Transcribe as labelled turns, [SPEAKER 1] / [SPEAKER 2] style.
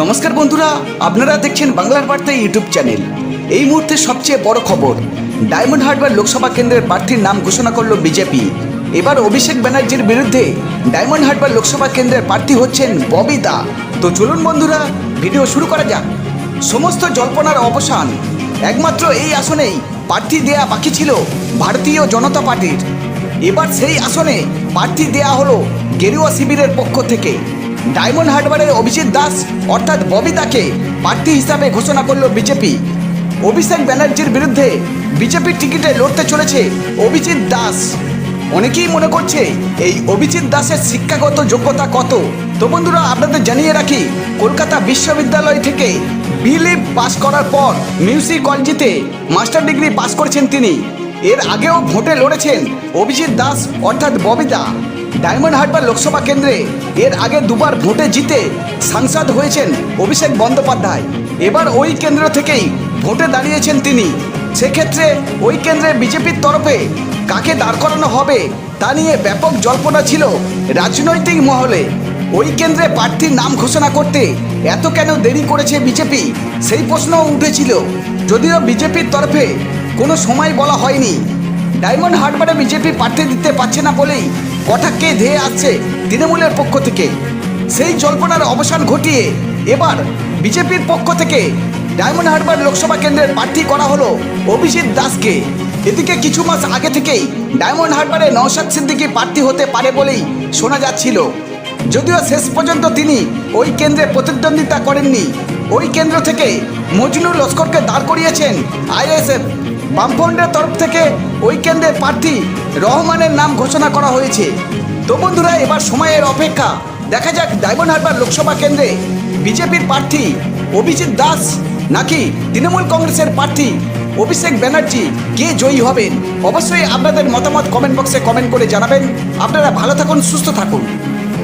[SPEAKER 1] নমস্কার বন্ধুরা, আপনারা দেখছেন বাংলার বার্তা ইউটিউব চ্যানেল। এই মুহূর্তে সবচেয়ে বড় খবর, ডায়মন্ড হারবার লোকসভা কেন্দ্রের প্রার্থীর নাম ঘোষণা করল বিজেপি। এবার অভিষেক ব্যানার্জির বিরুদ্ধে ডায়মন্ড হারবার লোকসভা কেন্দ্রের প্রার্থী হচ্ছেন ববিতা তো চলুন বন্ধুরা, ভিডিও শুরু করা যাক। সমস্ত জল্পনার অবসান, একমাত্র এই আসনেই প্রার্থী দেয়া বাকি ছিল ভারতীয় জনতা পার্টির। এবার সেই আসনে প্রার্থী দেয়া হলো গেরুয়া শিবিরের পক্ষ থেকে। ডায়মন্ড হারবারের অভিজিৎ দাস অর্থাৎ ববিতাকে প্রার্থী হিসাবে ঘোষণা করল বিজেপি। অভিষেক ব্যানার্জির বিরুদ্ধে বিজেপির টিকিটে লড়তে চলেছে অভিজিৎ দাস। অনেকেই মনে করছে এই অভিজিৎ দাসের শিক্ষাগত যোগ্যতা কত? তো বন্ধুরা, আপনাদের জানিয়ে রাখি, কলকাতা বিশ্ববিদ্যালয় থেকে বিলিভ পাস করার পর মিউজিক কলেজিতে মাস্টার ডিগ্রি পাস করেছেন তিনি। এর আগেও ভোটে লড়েছেন অভিজিৎ দাস অর্থাৎ ববিতা। ডায়মন্ড হারবার লোকসভা কেন্দ্রে এর আগে দুবার ভোটে জিতে সাংসদ হয়েছেন অভিষেক বন্দ্যোপাধ্যায়। এবার ওই কেন্দ্র থেকেই ভোটে দাঁড়িয়েছেন তিনি। সেক্ষেত্রে ওই কেন্দ্রে বিজেপির তরফে কাকে দাঁড় করানো হবে তা নিয়ে ব্যাপক জল্পনা ছিল রাজনৈতিক মহলে। ওই কেন্দ্রে প্রার্থীর নাম ঘোষণা করতে এত কেন দেরি করেছে বিজেপি? সেই প্রশ্নও উঠেছিল। যদিও বিজেপির তরফে কোনো সময় বলা হয়নি। ডায়মন্ড হারবারে বিজেপি প্রার্থী দিতে পারছে না বলেই কটাককে ধেয়ে আসছে তৃণমূলের পক্ষ থেকে। সেই জল্পনার অবসান ঘটিয়ে এবার বিজেপির পক্ষ থেকে ডায়মন্ড হারবার লোকসভা কেন্দ্রের প্রার্থী করা হলো অভিজিৎ দাসকে। এদিকে কিছু মাস আগে থেকেই ডায়মন্ড হারবারে নওশাদ সিদ্দিকী প্রার্থী হতে পারে বলেই শোনা যাচ্ছিল। যদিও শেষ পর্যন্ত তিনি ওই কেন্দ্রে প্রতিদ্বন্দ্বিতা করেননি। ওই কেন্দ্র থেকে মজনুর লস্করকে দাঁড় করিয়েছেন আইএসএফ। বামফ্রন্টের তরফ থেকে ওই কেন্দ্রের প্রার্থী রহমানের নাম ঘোষণা করা হয়েছে। তো বন্ধুরা, এবার সময়ের অপেক্ষা। দেখা যাক ডায়মন্ড হারবার লোকসভা কেন্দ্রে বিজেপির প্রার্থী অভিজিৎ দাস নাকি তৃণমূল কংগ্রেসের প্রার্থী অভিষেক ব্যানার্জি কে জয়ী হবেন? অবশ্যই আপনাদের মতামত কমেন্ট বক্সে কমেন্ট করে জানাবেন। আপনারা ভালো থাকুন, সুস্থ থাকুন।